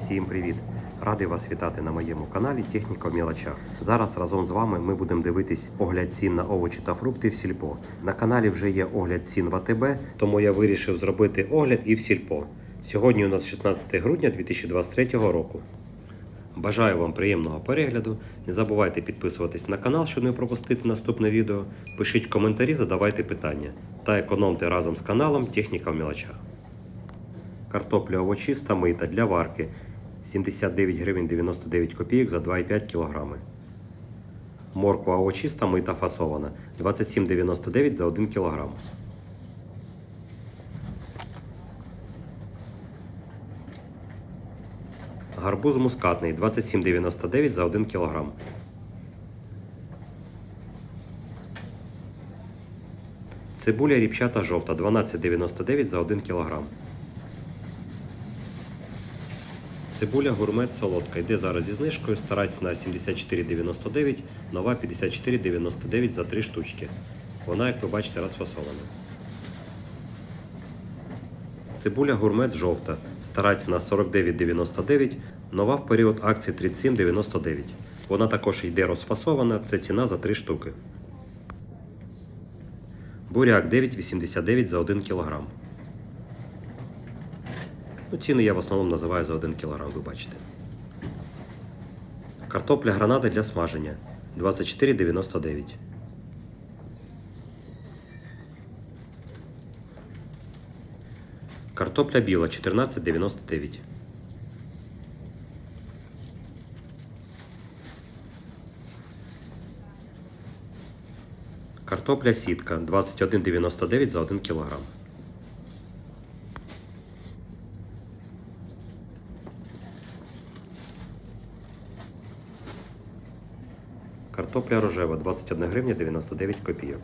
Всім привіт! Радий вас вітати на моєму каналі Техніка в мілочах. Зараз разом з вами ми будемо дивитись огляд цін на овочі та фрукти в сільпо. На каналі вже є огляд цін в АТБ, тому я вирішив зробити огляд і в сільпо. Сьогодні у нас 16 грудня 2023 року. Бажаю вам приємного перегляду. Не забувайте підписуватись на канал, щоб не пропустити наступне відео. Пишіть коментарі, задавайте питання та економте разом з каналом Техніка в мілочах. Картопля овочиста мита для варки 79 гривень 99 копійок за 2,5 кг. Морква овочиста мита фасована 27,99 за 1 кг. Гарбуз мускатний 27,99 за 1 кг. Цибуля ріпчата жовта 12,99 за 1 кг. Цибуля гурмет солодка. Йде зараз зі знижкою. Старайтесь на 74,99, нова 54,99 за 3 штучки. Вона, як ви бачите, розфасована. Цибуля гурмет жовта. Старайтесь на 49,99, нова в період акції 37,99. Вона також йде розфасована, це ціна за 3 штуки. Буряк 9,89 за 1 кг. Ну, ціни я в основному називаю за 1 кг, ви бачите. Картопля гранада для смаження 24,99. Картопля біла 14,99. Картопля сітка 21,99 за 1 кг. Картопля рожева 21 гривня 99 копійок.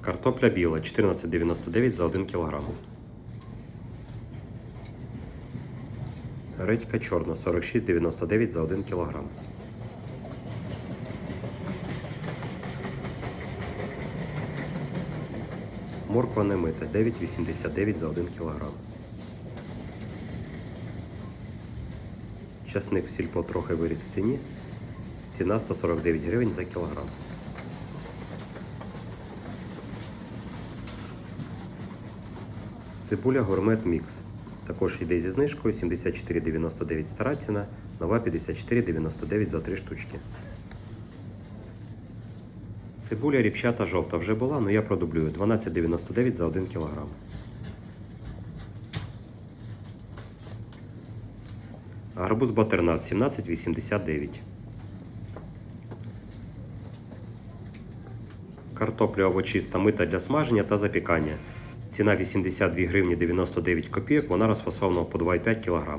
Картопля біла 14,99 за 1 кг. Редька чорна 46,99 за 1 кг. Морква немита 9,89 за 1 кг. Часник в сільпо трохи виріс в ціні. Ціна 149 гривень за кілограм. Цибуля гурмет мікс. Також йде зі знижкою 74,99 стара ціна, нова 54,99 за 3 штучки. Цибуля ріпчата жовта вже була, але я продублюю 12,99 за 1 кг. Гарбуз батернат 17,89. Картопля овочиста мита для смаження та запікання. Ціна 82 гривні 99 копійок, вона розфасована по 2,5 кг.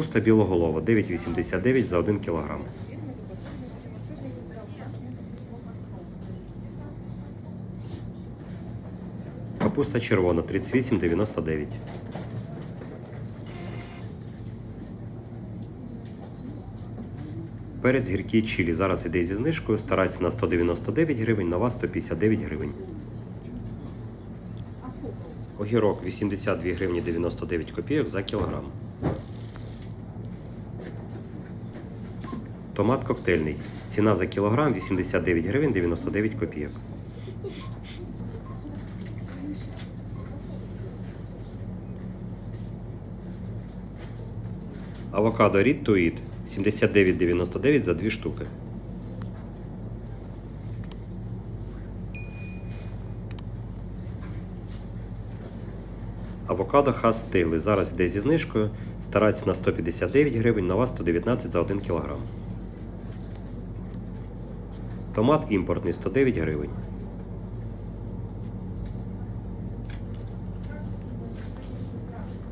Капуста білоголова 9,89 за 1 кг. Капуста червона 38,99. Перець гіркий чилі зараз іде зі знижкою. Старайтесь на 199 гривень, нова 159 гривень. Огірок 82 гривні 99 копійок за кілограм. Томат коктейльний. Ціна за кілограм 89 гривень 99 копійок. Авокадо Рід to 79,99 за 2 штуки. Авокадо хас стигли. Зараз йде зі знижкою. Старайтесь на 159 гривень, нова 119 за 1 кг. Томат імпортний 109 гривень.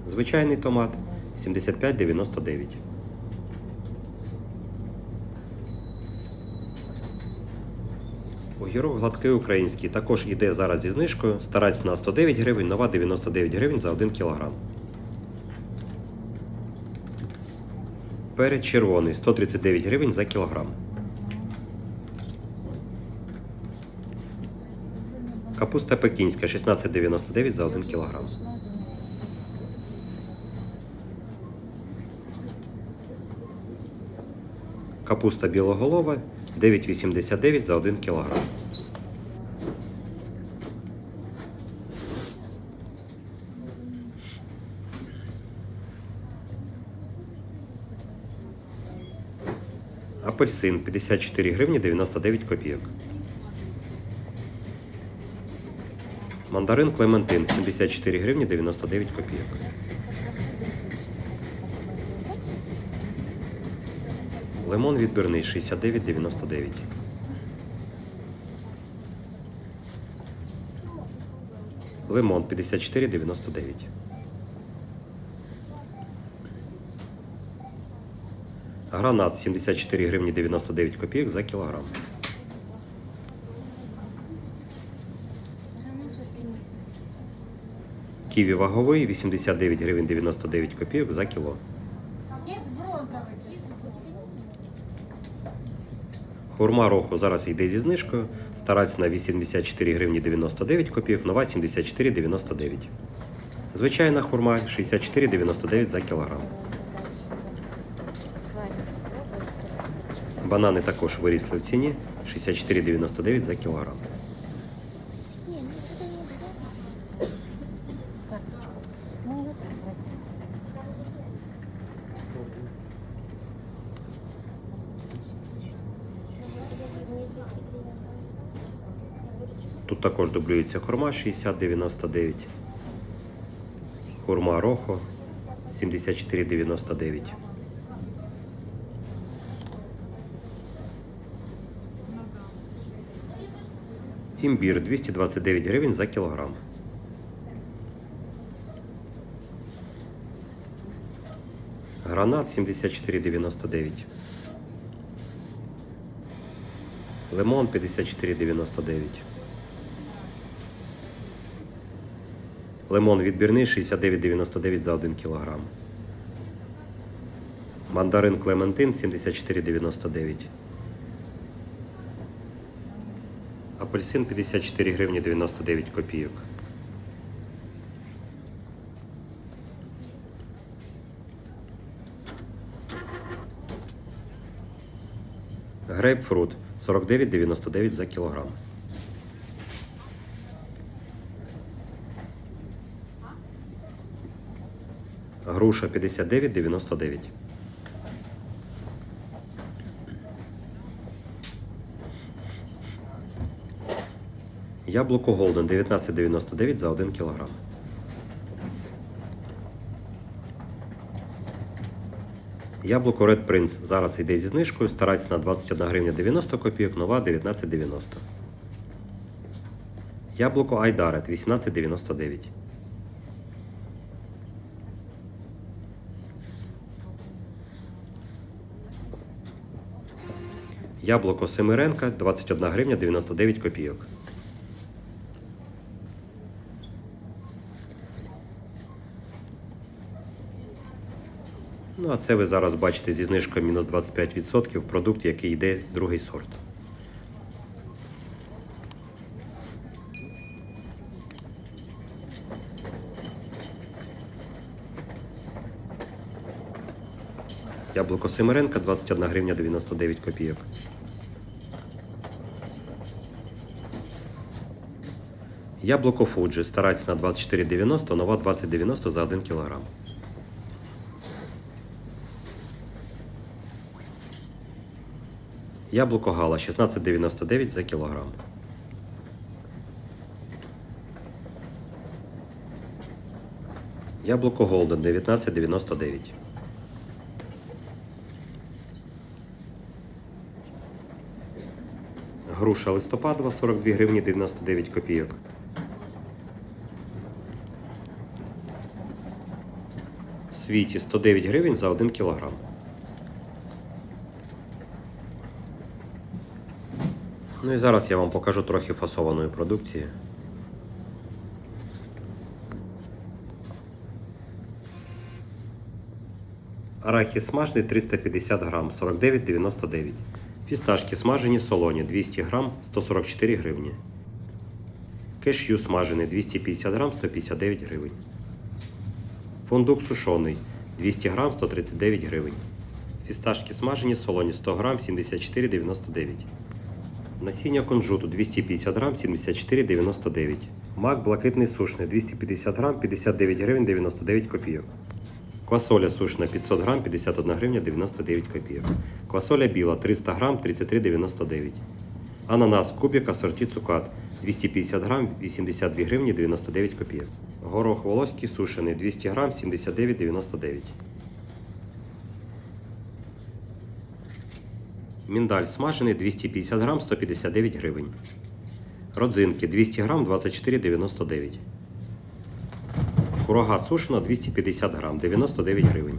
Звичайний томат 75,99. Огірок гладкий український також іде зараз зі знижкою. Стараць на 109 гривень, нова 99 гривень за 1 кг. Перець червоний 139 гривень за кілограм. Капуста пекінська 16,99 за 1 кілограм. Капуста білоголова 9,89 за 1 кілограм. Апельсин 54 гривні 99 копійок. Мандарин Клементин 74 гривні 99 копійок. Лимон відбірний 69,99. Лимон 54,99. Гранат 74 гривні 99 копійок за кілограм. Ківі ваговий 89 гривень 99 копійок за кіло. Хурма роху зараз йде зі знижкою. Стараць на 84 гривні 99 копійок, нова 74,99. Звичайна хурма 64,99 за кілограм. Банани також вирісли в ціні 64,99 за кілограм. Не, ну это не обязательно. Карточку. Ну, вот так возьми. Тут також дублюється хурма 60,99. Хурма рохо 74,99. Імбір 229 гривень за кілограм. Гранат 74,99. Лимон 54,99. Лимон відбірний 69,99 за 1 кг. Мандарин Клементин 74,99. Апельсин 54 гривні 99 копійок. Грейпфрут 49,99 за кілограм. Груша 59,99. Яблуко Голден 19,99 за 1 кілограм. Яблуко Red Prince зараз йде зі знижкою, старається на 21 гривня 90 копійок, нова 19,90. Яблуко Айдарет 18,99. Яблуко Семиренка 21 гривня 99 копійок. Ну, а це ви зараз бачите зі знижкою мінус 25% продукт, який йде другий сорт. Яблуко Семеренка 21 гривня 99 копійок. Яблуко Фуджі старається на 24,90, нова 20,90 за 1 кілограм. Яблуко Гала 16,99 за кілограм. Яблуко Голден 19,99. Груша листопадова 42 гривні 99 копійок. Світі 109 гривень за 1 кілограм. Ну і зараз я вам покажу трохи фасованої продукції. Арахіс смажений 350 грам 49,99. Фісташки смажені солоні 200 грам 144 гривні. Кешю смажений 250 грам 159 гривень. Фундук сушений 200 грам 139 гривень. Фісташки смажені солоні 100 грам 74,99. Насіння кунжуту 250 грам 74,99. Мак блакитний сушний 250 грам 59 гривень 99 копійок. Квасоля сушна 500 грам 51 гривня 99 копійок. Квасоля біла 300 грам 33,99. Ананас кубик асорті цукат 250 грам 82 гривні 99 копійок. Горох волоський сушений 200 грам 79,99. Міндаль смажений 250 грам 159 гривень. Родзинки 200 грам 24,99. Курага сушена 250 грам 99 гривень.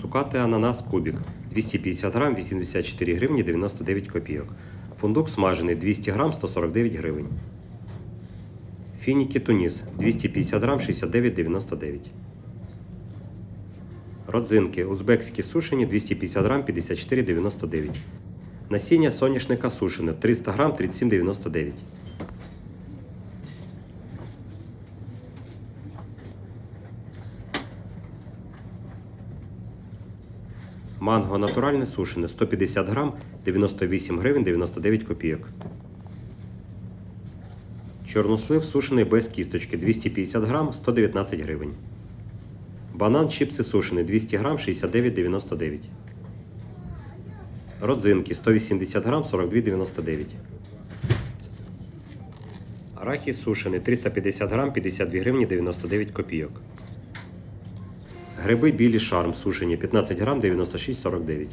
Цукати ананас кубик 250 грам 84 гривні 99 копійок. Фундук смажений 200 грам 149 гривень. Фініки туніс 250 грам 69,99. Родзинки узбекські сушені 250 грам 54,99. Насіння соняшника сушене 300 грам 37,99. Манго натуральне сушене 150 грам 98 гривень 99 копійок. Чорнослив сушений без кісточки 250 грам 119 гривень. Банан чіпси сушений 200 грам 69,99. Родзинки 180 грам 42,99. Арахіс сушений 350 грам 52 гривні 99 копійок. Гриби білі шарм сушені 15 грам 96,49.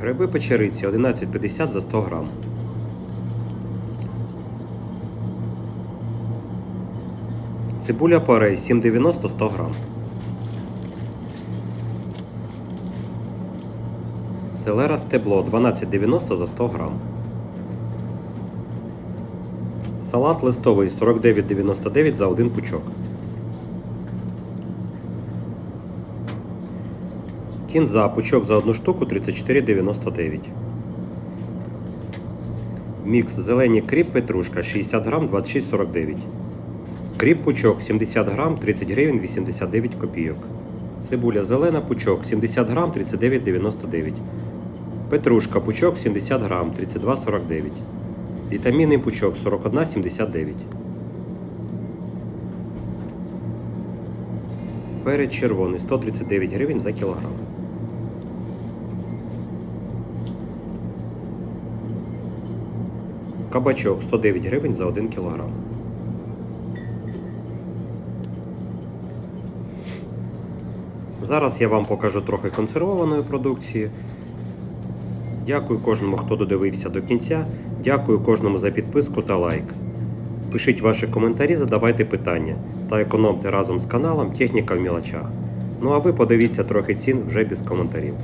Гриби печериці 11,50 за 100 грам. Цибуля порей 7,90 100 грам. Селера стебло 12,90 за 100 грам. Салат листовий 49,99 за один пучок. Кінза пучок за одну штуку 34,99. Мікс зелені кріп петрушка 60 грам 26,49. Кріп пучок 70 грам 30 гривень 89 копійок. Цибуля зелена пучок 70 грам 39,99. Петрушка пучок 70 грам 32,49. Вітамінний пучок 41,79. Перець червоний 139 гривень за кілограм. Кабачок 109 гривень за 1 кілограм. Зараз я вам покажу трохи консервованої продукції. Дякую кожному, хто додивився до кінця. Дякую кожному за підписку та лайк. Пишіть ваші коментарі, задавайте питання та економте разом з каналом Техніка в мілочах. Ну а ви подивіться трохи цін вже без коментарів.